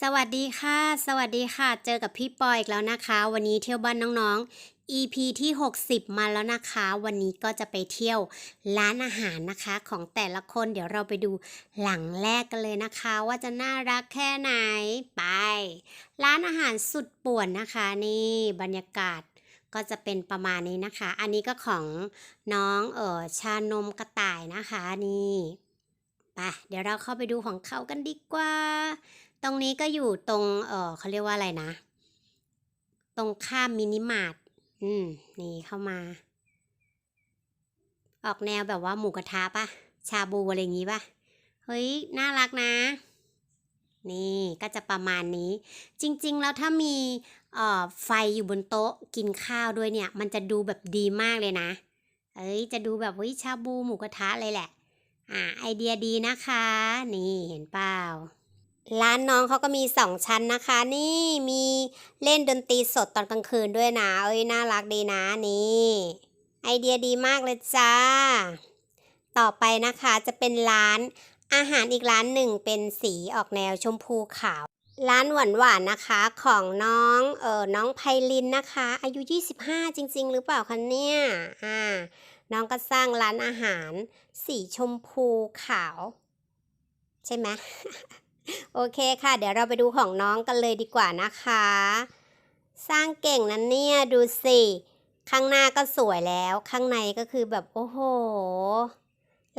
สวัสดีค่ะ สวัสดีค่ะ เจอกับพี่ปอยอีกแล้วนะคะ วันนี้เที่ยวบ้านน้องๆ EP ที่ 60 มาแล้วนะคะ วันนี้ก็จะไปเที่ยวร้านอาหารนะคะของแต่ละคนเดี๋ยวเราไปดูหลังแรกกันเลยนะคะ ว่าจะน่ารักแค่ไหนไป ร้านอาหารสุดป่วนนะคะนี่บรรยากาศก็จะเป็นประมาณนี้นะคะ อันนี้ก็ของน้องเออชานมกระต่ายนะคะนี่ไปเดี๋ยวเราเข้าไปดูของเขากันดีกว่า ตรงนี้ก็อยู่ตรง เออเขาเรียกว่าอะไรนะ ตรงข้ามมินิมาร์ทอืม นี่เข้ามา ออกแนวแบบว่าหมูกระทะปะชาบูอะไรอย่างงี้ปะเฮ้ย น่ารักนะ นี่ก็จะประมาณนี้ จริง ๆ แล้วถ้ามีเอ่อไฟอยู่บนโต๊ะกินข้าวด้วยเนี่ย มันจะดูแบบดีมากเลยนะ เอ้ย จะดูแบบวิชาบูหมูกระทะเลยแหละ อ่า ไอเดียดีนะคะ นี่เห็นเปล่า ร้านน้องเขาก็มีสองชั้นนะคะ นี่มีเล่นดนตรีสดตอนกลางคืนด้วยนะ เอ้ยน่ารักดีนะนี่ ไอเดียดีมากเลยจ้า ต่อไปนะคะจะเป็นร้านอาหารอีกร้านหนึ่งเป็นสีออกแนวชมพูขาว ร้านหวานหวานนะคะของน้องเออน้องไพลินนะคะ อายุ 25 จริง ๆ หรือเปล่าคะเนี่ยอ่าน้องก็สร้างร้านอาหาร สีชมพูขาว ใช่ไหม โอเคค่ะ เดี๋ยวเราไปดูของน้องกันเลยดีกว่านะคะ สร้างเก่งนั้นเนี่ยดูสิ ข้างหน้าก็สวยแล้ว ข้างในก็คือแบบโอ้โห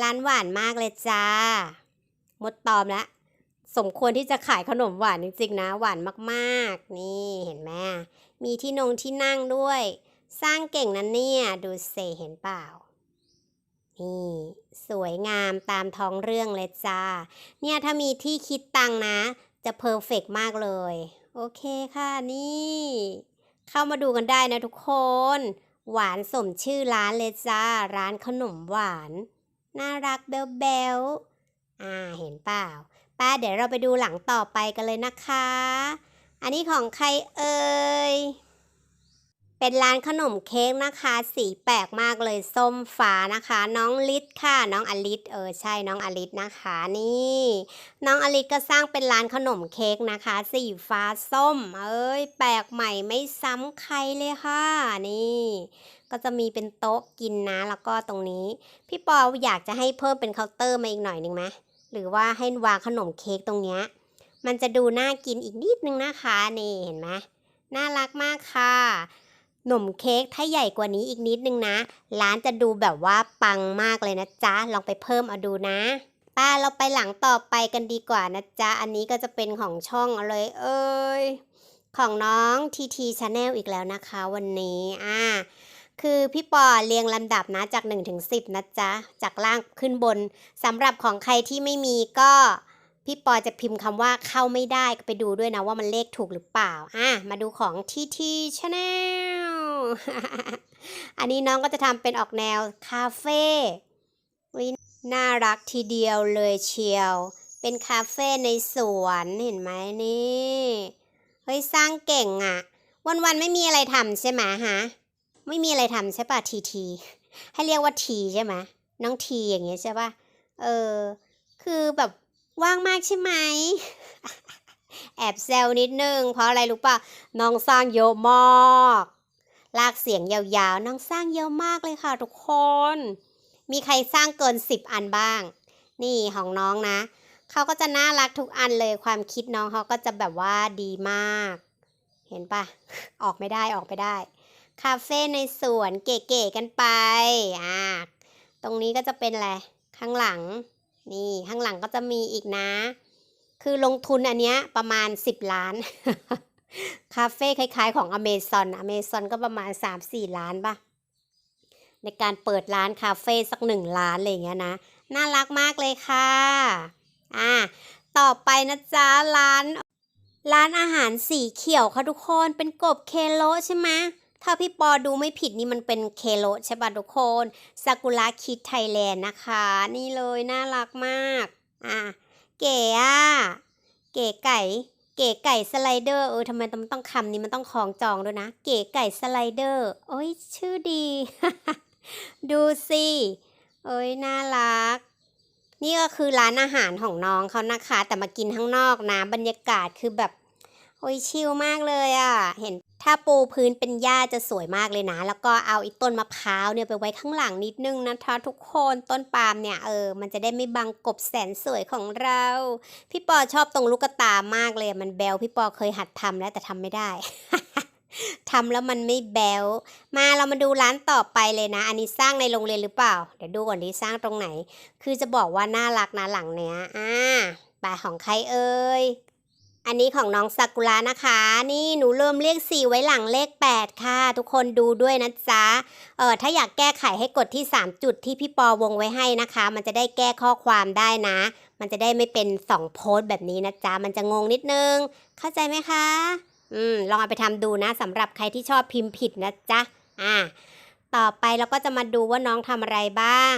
ร้านหวานมากเลยจ้า มดตอมละ สมควรที่จะขายขนมหวานจริงๆนะ หวานมากๆ นี่เห็นไหมมีที่นงที่นั่งด้วย สร้างเก่งนั้นเนี่ย ดูเซเห็นเปล่า นี่สวยงามตามท้องเรื่องเลยจ้า เนี่ยถ้ามีที่คิดตังนะ จะเพอร์เฟกมากเลย โอเคค่ะนี่ เข้ามาดูกันได้นะทุกคน หวานสมชื่อร้านเลยจ้า ร้านขนมหวาน น่ารักเบลเบลอ่าเห็นเปล่าป้าเดี๋ยวเราไปดูหลังต่อไปกันเลยนะคะ อันนี้ของใครเอ่ย เป็นร้านขนมเค้กนะคะ สีแปลกมากเลยส้มฟ้านะคะ น้องลิศค่ะ น้องอลิศเออใช่น้องอลิศนะคะนี่ น้องอลิศก็สร้างเป็นร้านขนมเค้กนะคะ สีฟ้าส้ม เอ้ยแปลกใหม่ไม่ซ้ำใครเลยค่ะนี่ ก็จะมีเป็นโต๊ะกินนะ แล้วก็ตรงนี้ พี่ปออยากจะให้เพิ่มเป็นเคาน์เตอร์มาอีกหน่อยหนึ่งไหมหรือว่าให้วางขนมเค้กตรงเนี้ยมันจะดูน่ากินอีกนิดนึงนะคะนี่เห็นไหมน่ารักมากค่ะ หนมเค้กถ้าใหญ่กว่านี้อีกนิดนึงนะ ร้านจะดูแบบว่าปังมากเลยนะจ๊ะ ลองไปเพิ่มเอาดูนะ ป้าเราไปหลังต่อไปกันดีกว่านะจ๊ะ อันนี้ก็จะเป็นของช่องอะไรเอ้ย ของน้องทีทีชาแนลอีกแล้วนะคะวันนี้ อ่า คือพี่ปอเรียงลำดับนะจาก1ถึง10 นะจ๊ะ จากล่างขึ้นบนสำหรับของใครที่ไม่มีก็ พี่ปอจะพิมพ์คำว่าเข้าไม่ได้ก็ไปดูด้วยนะว่ามันเลขถูกหรือเปล่า อะ มาดูของทีทีชาแนลอันนี้น้องก็จะทำเป็นออกแนวคาเฟ่น่ารักทีเดียวเลยเชียว เป็นคาเฟ่ในสวนเห็นไหมนี่ เฮ้ยสร้างเก่งอะ่ะ วันๆไม่มีอะไรทำใช่ไหมฮะ ไม่มีอะไรทำใช่ป่ะทีที ให้เรียกว่าทีใช่ไหมน้องทีอย่างเงี้ยใช่ป่ะ เออ คือแบบ ว่างมากใช่ไหม แอบแซวนิดนึง เพราะอะไรรู้ป่ะ น้องสร้างเยอะมาก ลากเสียงยาวๆ น้องสร้างเยอะมากเลยค่ะทุกคน มีใครสร้างเกินสิบอันบ้าง นี่ของน้องนะ เขาก็จะน่ารักทุกอันเลย ความคิดน้องเขาก็จะแบบว่าดีมาก เห็นปะออกไม่ได้ออกไปได้ คาเฟ่ในสวนเก๋ๆกันไป อ่า ตรงนี้ก็จะเป็นอะไร ข้างหลัง นี่ข้างหลังก็จะมีอีกนะ คือลงทุนอันเนี้ยประมาณ 10 ล้าน คาเฟ่คล้ายๆของอเมซอนอเมซอนก็ประมาณ 3-4 ล้านป่ะ ในการเปิดร้านคาเฟ่สักหนึ่งล้านอะไรเงี้ยนะ น่ารักมากเลยค่ะ อ่า ต่อไปนะจ๊ะร้าน ร้านอาหารสีเขียวค่ะทุกคน เป็นกบเคโลใช่ไหม ถ้าพี่ปอดูไม่ผิดนี่มันเป็นเคโลใช่ป่ะทุกคนซากุระคิดไทยแลนด์นะคะ นี่เลยน่ารักมาก อะ เก๋อะเก๋ไก่ เก๋ไก่สไลเดอร์เออทำไมมันต้องคำนี้มันต้องคล้องจองด้วยนะ เก๋ไก่สไลเดอร์ โอ้ยชื่อดี ดูสิเอ้ยน่ารักนี่ก็คือร้านอาหารของน้องเขานะคะ แต่มากินข้างนอกนะ บรรยากาศคือแบบ โอ้ยชิลมากเลยอะ่ะ เห็น ถ้าปูพื้นเป็นหญ้าจะสวยมากเลยนะ แล้วก็เอาอีต้นมะพร้าวเนี่ยไปไว้ข้างหลังนิดนึงนะคะทุกคนต้นปาล์มเนี่ยเออมันจะได้ไม่บังกบแสนสวยของเรา พี่ปอชอบตรงลูกตามากเลยมันแบลพี่ปอเคยหัดทำแล้วแต่ทำไม่ได้ทำแล้วมันไม่แบลมาเรามาดูร้านต่อไปเลยนะ อันนี้สร้างในโรงเรียนหรือเปล่า เดี๋ยวดูก่อนดีสร้างตรงไหน คือจะบอกว่าน่ารักนะหลังเนี้ย อ่าไปของใครเอ่ย อันนี้ของน้องซากุระนะคะ นี่หนูเริ่มเลข4ไว้หลังเลข 8 ค่ะ ทุกคนดูด้วยนะจ๊ะเออถ้าอยากแก้ไขให้กดที่ 3 จุดที่พี่ปอวงไว้ให้นะคะ มันจะได้แก้ข้อความได้นะ มันจะได้ไม่เป็น 2 โพสต์แบบนี้นะจ๊ะ มันจะงงนิดนึง เข้าใจไหมคะ อืม ลองเอาไปทำดูนะสำหรับใครที่ชอบพิมพ์ผิดนะจ๊ะ อ่า ต่อไปเราก็จะมาดูว่าน้องทำอะไรบ้าง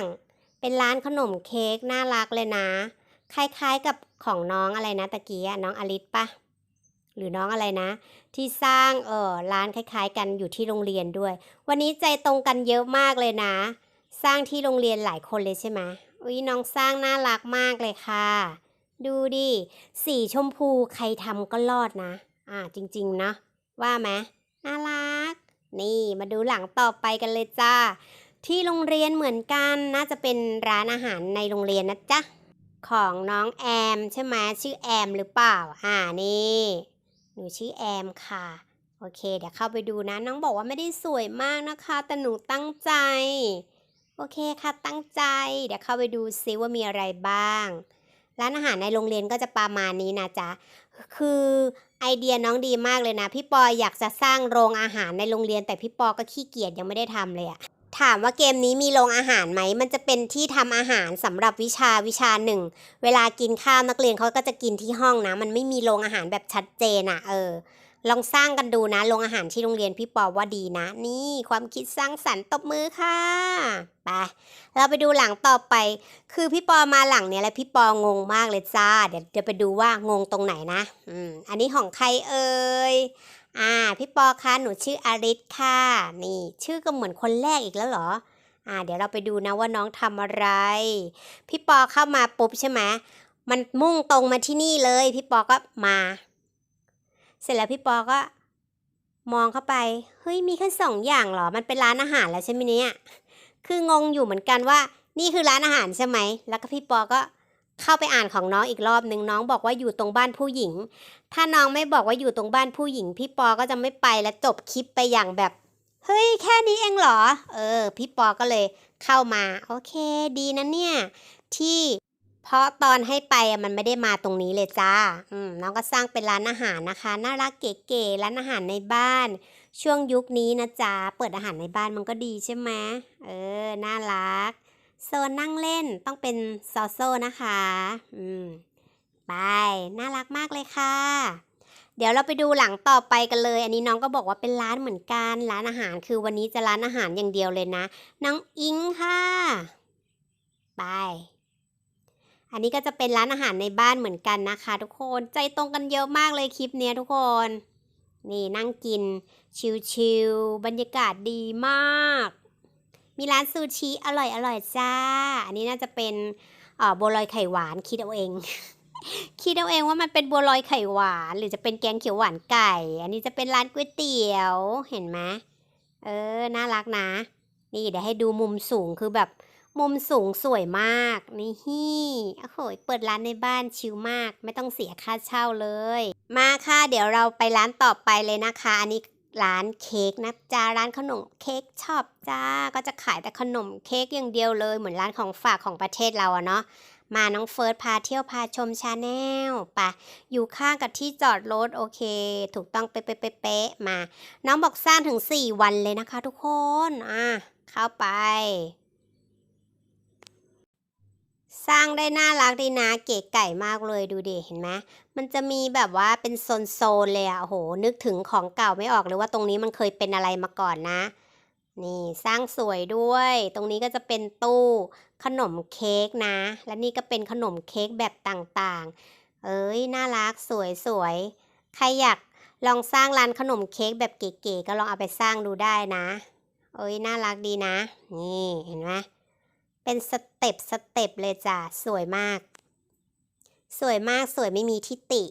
เป็นร้านขนมเค้กน่ารักเลยนะ คล้ายๆกับ ของน้องอะไรนะตะกี้น้องอลิสปะหรือน้องอะไรนะ ที่สร้างเออร้านคล้ายๆ กันอยู่ที่โรงเรียนด้วย วันนี้ใจตรงกันเยอะมากเลยนะ สร้างที่โรงเรียนหลายคนเลยใช่ไหมอุ้ยน้องสร้างน่ารักมากเลยค่ะ ดูดิสีชมพูใครทำก็รอดนะ อ่าจริงๆเนาะว่าไหมน่ารัก นี่มาดูหลังต่อไปกันเลยจ้า ที่โรงเรียนเหมือนกันน่าจะเป็นร้านอาหารในโรงเรียนนะจ๊ะ ของน้องแอม ใช่ไหมชื่อแอมหรือเปล่า อ่านี่หนูชื่อแอมค่ะ โอเค เดี๋ยวเข้าไปดูนะ น้องบอกว่าไม่ได้สวยมากนะคะ แต่หนูตั้งใจ โอเคค่ะตั้งใจ เดี๋ยวเข้าไปดูซิว่ามีอะไรบ้าง ร้านอาหารในโรงเรียนก็จะประมาณนี้นะจ๊ะ คือไอเดียน้องดีมากเลยนะ พี่ปออยากจะสร้างโรงอาหารในโรงเรียน แต่พี่ปอก็ขี้เกียจยังไม่ได้ทำเลยอะ ถามว่าเกมนี้มีโรงอาหารไหม มันจะเป็นที่ทำอาหารสำหรับวิชาวิชาหนึ่ง เวลากินข้าวนักเรียนเขาก็จะกินที่ห้องนะ มันไม่มีโรงอาหารแบบชัดเจนอะเออ ลองสร้างกันดูนะ โรงอาหารที่โรงเรียนพี่ปอว่าดีนะ นี่ความคิดสร้างสรรค์ตบมือค่ะ ไป เราไปดูหลังต่อไป คือพี่ปอมาหลังเนี่ยแล้วพี่ปองงมากเลยจ้า เดี๋ยวเดี๋ยวไปดูว่างงตรงไหนนะ อืม อันนี้ของใครเอ่ยอ่า พี่ปอคะหนูชื่ออาริสค่ะ นี่ชื่อก็เหมือนคนแรกอีกแล้วเหรอ อ่า เดี๋ยวเราไปดูนะว่าน้องทำอะไร พี่ปอเข้ามาปุ๊บใช่ไหมมันมุ่งตรงมาที่นี่เลย พี่ปอก็มา เสร็จแล้วพี่ปอก็มองเข้าไป เฮ้ย มีแค่สองอย่างเหรอ มันเป็นร้านอาหารแล้วใช่ไหมเนี่ย คืองงอยู่เหมือนกันว่า นี่คือร้านอาหารใช่ไหม แล้วก็พี่ปอก็ เข้าไปอ่านของน้องอีกรอบหนึ่งน้องบอกว่าอยู่ตรงบ้านผู้หญิง ถ้าน้องไม่บอกว่าอยู่ตรงบ้านผู้หญิง พี่ปอก็จะไม่ไปและจบคลิปไปอย่างแบบ เฮ้ยแค่นี้เองเหรอ เออ พี่ปอก็เลยเข้ามา โอเค ดีนะเนี่ย ที่เพราะตอนให้ไปมันไม่ได้มาตรงนี้เลยจ้า อืมน้องก็สร้างเป็นร้านอาหารนะคะ น่ารักเก๋ๆร้านอาหารในบ้าน ช่วงยุคนี้นะจ๊ะเปิดอาหารในบ้านมันก็ดีใช่ไหมเออ น่ารัก โซนนั่งเล่นต้องเป็นซอโซนะคะ อืม ไป น่ารักมากเลยค่ะ เดี๋ยวเราไปดูหลังต่อไปกันเลย อันนี้น้องก็บอกว่าเป็นร้านเหมือนกัน ร้านอาหารคือวันนี้จะร้านอาหารอย่างเดียวเลยนะ น้องอิงค่ะ ไป อันนี้ก็จะเป็นร้านอาหารในบ้านเหมือนกันนะคะ ทุกคน ใจตรงกันเยอะมากเลยคลิปเนี้ยทุกคน นี่นั่งกิน ชิลๆ บรรยากาศดีมาก มีร้านซูชิอร่อยอร่อยจ้า อันนี้น่าจะเป็นบัวลอยไข่หวานคิดเอาเอง คิดเอาเองว่ามันเป็นบัวลอยไข่หวาน หรือจะเป็นแกงเขียวหวานไก่ อันนี้จะเป็นร้านก๋วยเตี๋ยว เห็นไหมเออ น่ารักนะ นี่เดี๋ยวให้ดูมุมสูงคือแบบมุมสูงสวยมาก นี่ฮี่โอ้โหเปิดร้านในบ้านชิลมาก ไม่ต้องเสียค่าเช่าเลย มาค่ะ เดี๋ยวเราไปร้านต่อไปเลยนะคะ อันนี้ ร้านเค้กนะจ้าร้านขนมเค้กชอบจ้าก็จะขายแต่ขนมเค้กอย่างเดียวเลย เหมือนร้านของฝากของประเทศเราอะเนาะมาน้องเฟิร์สพาเที่ยวพาชมชาแนลปะอยู่ข้างกับที่จอดรถโอเค ถูกต้องเป๊ะๆๆๆมา น้องบอกสร้างถึง 4 วันเลยนะคะทุกคนอะเข้าไป สร้างได้น่ารักดีนะ เก๋ไก่มากเลยดูดิเห็นไหมมันจะมีแบบว่าเป็นโซนๆเลยอะโอ้โห นึกถึงของเก่าไม่ออกเลยว่าตรงนี้มันเคยเป็นอะไรมาก่อนนะ นี่สร้างสวยด้วย ตรงนี้ก็จะเป็นตู้ขนมเค้กนะ และนี่ก็เป็นขนมเค้กแบบต่างๆ เอ้ยน่ารักสวยสวยใครอยากลองสร้างร้านขนมเค้กแบบเก๋ๆก็ลองเอาไปสร้างดูได้นะ เอ้ยน่ารักดีนะ นี่เห็นไหม เป็นสเต็ปสเต็ปเลยจ้ะสวยมาก สวยมากสวยไม่มีทิติ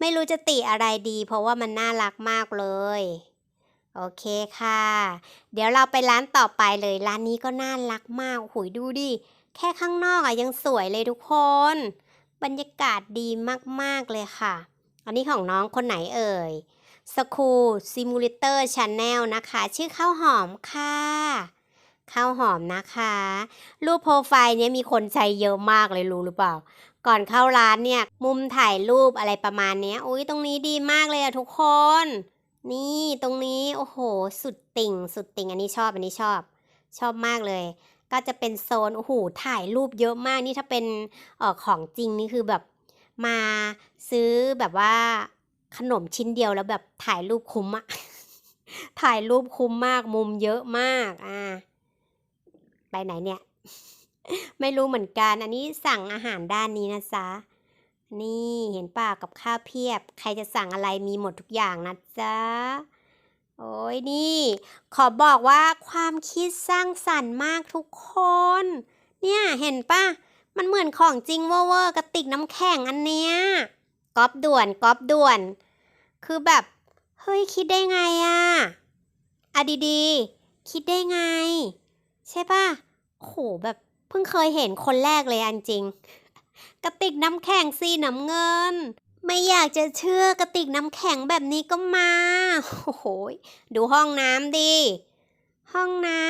ไม่รู้จะติอะไรดี เพราะว่ามันน่ารักมากเลย โอเคค่ะ เดี๋ยวเราไปร้านต่อไปเลยร้านนี้ก็น่ารักมากหุยดูดิ แค่ข้างนอกอะยังสวยเลยทุกคน บรรยากาศดีมากๆเลยค่ะ อันนี้ของน้องคนไหนเอ่ยสคูซิมูเลเตอร์ชาแนลนะคะ ชื่อข้าวหอมค่ะ ข้าวหอมนะคะ รูปโปรไฟล์เนี้ยมีคนใช้เยอะมากเลยรู้หรือเปล่า ก่อนเข้าร้านเนี่ย มุมถ่ายรูปอะไรประมาณเนี้ยอุ้ยตรงนี้ดีมากเลยอะทุกคน นี่ตรงนี้โอ้โห สุดติ่ง สุดติ่งอันนี้ชอบอันนี้ชอบ ชอบมากเลย ก็จะเป็นโซนโอ้โหถ่ายรูปเยอะมากนี่ถ้าเป็นเออของจริงนี่คือแบบมาซื้อแบบว่าขนมชิ้นเดียวแล้วแบบถ่ายรูปคุ้มอะถ่ายรูปคุ้มมากมุมเยอะมากอ่า ไปไหนเนี่ย ไม่รู้เหมือนกัน อันนี้สั่งอาหารด้านนี้นะจ๊ะ นี่เห็นป่ากับข้าวเพียบ ใครจะสั่งอะไรมีหมดทุกอย่างนะจ๊ะ โอ้ยนี่ ขอบอกว่าความคิดสร้างสรรค์มากทุกคน เนี่ยเห็นป่ะ มันเหมือนของจริงเวอร์กระติกน้ำแข็งอันเนี้ยก๊อปด่วนก๊อปด่วน คือแบบ เฮ้ยคิดได้ไงอะอะดีๆ คิดได้ไง ใช่ป่ะโหแบบเพิ่งเคยเห็นคนแรกเลยอันจริง กระติกน้ำแข็งสีน้ำเงิน ไม่อยากจะเชื่อกระติกน้ำแข็งแบบนี้ก็มาโอ้โหดูห้องน้ำดิ ห้องน้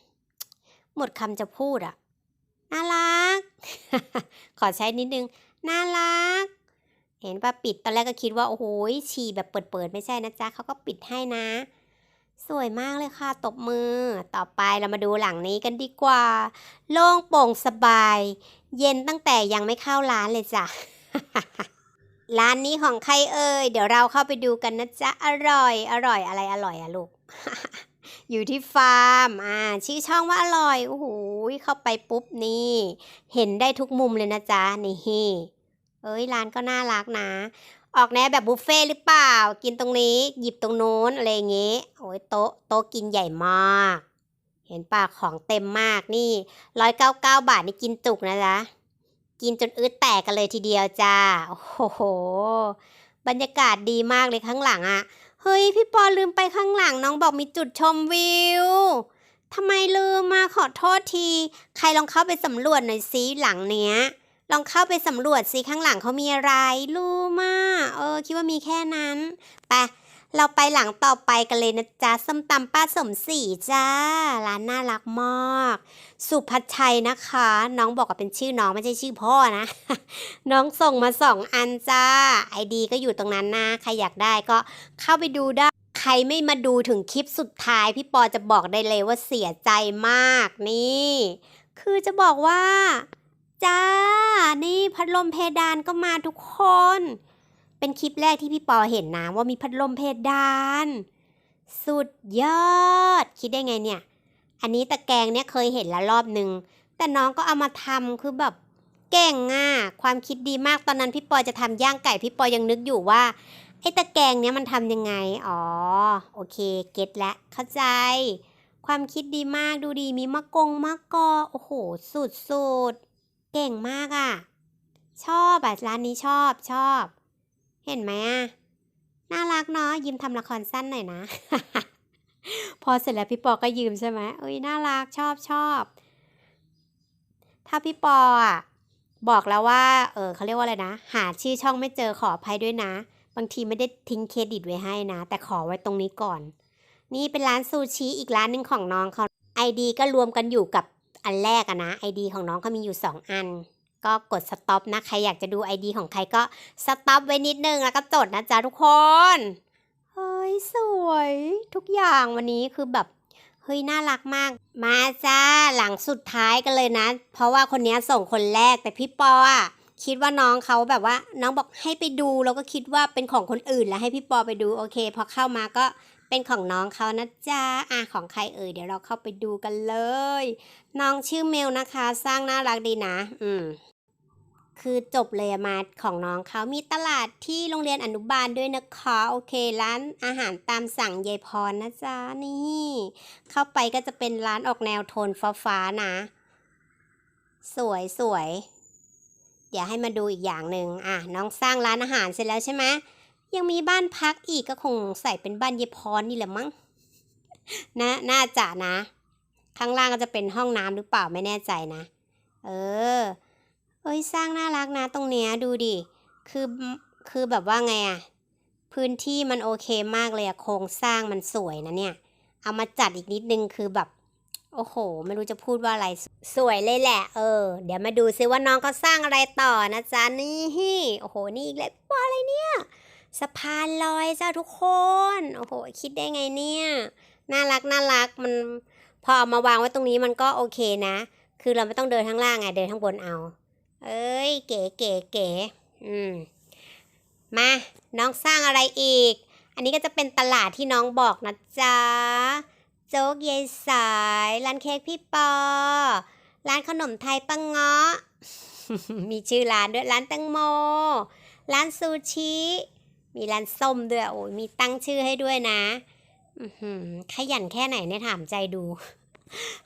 ำหมดคำจะพูดอะน่ารัก ขอใช้นิดนึง น่ารัก เห็นปะปิดตอนแรกก็คิดว่า โอ้โหฉี่แบบเปิดๆ ไม่ใช่นะจ๊ะเขาก็ปิดให้นะ สวยมากเลยค่ะ ตบมือ ต่อไปเรามาดูหลังนี้กันดีกว่า โล่งโปร่งสบาย เย็นตั้งแต่ยังไม่เข้าร้านเลยจ้ะ ร้านนี้ของใครเอ่ย เดี๋ยวเราเข้าไปดูกันนะจ๊ะ อร่อย อร่อยอะไรอร่อยอะลูก อยู่ที่ฟาร์ม อ่า ชื่อช่องว่าอร่อย โอ้โห เข้าไปปุ๊บนี่ เห็นได้ทุกมุมเลยนะจ๊ะ นี่เอ้ย ร้านก็น่ารักนะ ออกแนวแบบบุฟเฟ่หรือเปล่า กินตรงนี้ หยิบตรงโน้นอะไรอย่างเงี้ยโอ้ยโต๊ะโต๊ะกินใหญ่มาก เห็นป่ะของเต็มมากนี่ร้อยเก้าเก้าบาทนี่กินจุกนะจ๊ะกินจนอืดแตกกันเลยทีเดียวจ้าโอ้โห บรรยากาศดีมากเลยข้างหลังอะ เฮ้ย พี่ปอลืมไปข้างหลังน้องบอกมีจุดชมวิวทำไมลืมมาขอโทษที ใครลองเข้าไปสำรวจหน่อยซิหลังเนี้ย ลองเข้าไปสำรวจซิข้างหลังเขามีอะไรรู้มากเออ คิดว่ามีแค่นั้น ไป เราไปหลังต่อไปกันเลยนะจ๊ะส้มตำป้าสมศรีจ้า ร้านน่ารักมาก สุพัชชัยนะคะ น้องบอกว่าเป็นชื่อน้องไม่ใช่ชื่อพ่อนะ น้องส่งมาสองอันจ้า ไอดีก็อยู่ตรงนั้นนะ ใครอยากได้ก็เข้าไปดูได้ใครไม่มาดูถึงคลิปสุดท้าย พี่ปอจะบอกได้เลยว่าเสียใจมากนี่ คือจะบอกว่า จ้า นี่พัดลมเพดานก็มาทุกคน เป็นคลิปแรกที่พี่ปอเห็นนะว่ามีพัดลมเพดาน สุดยอด คิดได้ไงเนี่ย อันนี้ตะแกรงเนี่ยเคยเห็นแล้วรอบหนึ่งแต่น้องก็เอามาทำคือแบบเก่งอะ ความคิดดีมากตอนนั้นพี่ปอจะทำย่างไก่พี่ปอยังนึกอยู่ว่าไอ้ตะแกรงเนี้ยมันทำยังไง อ๋อ โอเค เก็ตแล้วเข้าใจ ความคิดดีมาก ดูดี มีมะกงมะกอ โอ้โห สุดสุดๆ เก่งมากอะ ชอบอะร้านนี้ชอบชอบ เห็นไหมอะ น่ารักเนาะยิ้มทำละครสั้นหน่อยนะ พอเสร็จแล้วพี่ปอก็ยืมใช่ไหมเอ้ยน่ารักชอบชอบ ถ้าพี่ปออะบอกแล้วว่า เออเขาเรียกว่าอะไรนะ หาชื่อช่องไม่เจอขออภัยด้วยนะ บางทีไม่ได้ทิ้งเครดิตไว้ให้นะ แต่ขอไว้ตรงนี้ก่อน นี่เป็นร้านซูชิอีกร้านหนึ่งของน้องเขาไอดีก็รวมกันอยู่กับ อันแรกอะนะไอดีของน้องเขามีอยู่สองอัน ก็กดสต็อปนะ ใครอยากจะดูไอดีของใครก็สต็อปไว้นิดนึงแล้วก็จดนะจ๊ะทุกคน เฮ้ย สวย ทุกอย่างวันนี้คือแบบ เฮ้ย น่ารักมาก มาจ้าหลังสุดท้ายกันเลยนะ เพราะว่าคนนี้ส่งคนแรกแต่พี่ปออะคิดว่าน้องเขาแบบว่าน้องบอกให้ไปดู แล้วก็คิดว่าเป็นของคนอื่นแล้วให้พี่ปอไปดูโอเคพอเข้ามาก็ เป็นของน้องเขานะจ๊ะอะของใครเอ่ยเดี๋ยวเราเข้าไปดูกันเลย น้องชื่อเมลนะคะ สร้างน่ารักดีนะ อืมคือจบเลยมาของน้องเขามีตลาดที่โรงเรียนอนุบาลด้วยนะคะโอเค ร้านอาหารตามสั่งยายพรนะจ๊ะนี่ เข้าไปก็จะเป็นร้านออกแนวโทนฟ้าๆนะ สวยสวยเดี๋ยวให้มาดูอีกอย่างหนึ่งอะน้องสร้างร้านอาหารเสร็จแล้วใช่ไหม ยังมีบ้านพักอีกก็คงใส่เป็นบ้านยายพรนี่แหละมั้งนะน่าจะนะ ข้างล่างก็จะเป็นห้องน้ำหรือเปล่าไม่แน่ใจนะ เออเอ้ยสร้างน่ารักนะตรงเนี้ยดูดิ คือคือแบบว่าไงอะพื้นที่มันโอเคมากเลยอะโครงสร้างมันสวยนะเนี่ย เอามาจัดอีกนิดนึงคือแบบ โอ้โห ไม่รู้จะพูดว่าอะไรสวยเลยแหละ เออ เดี๋ยวมาดูซิว่าน้องเขาสร้างอะไรต่อนะจ๊ะนี่โอ้โหนี่อีกแล้วว่าอะไรเนี่ย สะพานลอยจ้าทุกคน โอ้โห คิดได้ไงเนี่ย น่ารักน่ารักมันพอเอามาวางไว้ตรงนี้มันก็โอเคนะ คือเราไม่ต้องเดินข้างล่างไงเดินข้างบนเอา เอ้ย เก๋เก๋เก๋อืม มาน้องสร้างอะไรอีก อันนี้ก็จะเป็นตลาดที่น้องบอกนะจ๊ะ โจ๊กเยายสาย ร้านเค้กพี่ปอ ร้านขนมไทยปังเงาะ มีชื่อร้านด้วยร้านแตงโม ร้านซูชิ มีร้านส้มด้วย โอ้ยมีตั้งชื่อให้ด้วยนะอื้อหือขยันแค่ไหนเนี่ยถามใจดู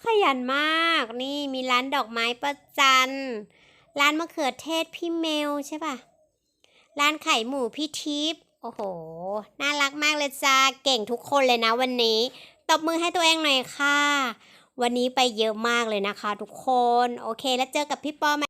ขยันมากนี่มีร้านดอกไม้ประจันร้านมะเขือเทศพี่เมลใช่ปะร้านไข่หมูพี่ทิพย์โอ้โห น่ารักมากเลยจ้าเก่งทุกคนเลยนะวันนี้ ตบมือให้ตัวเองหน่อยค่ะ วันนี้ไปเยอะมากเลยนะคะทุกคน โอเคแล้วเจอกับพี่ปอไหม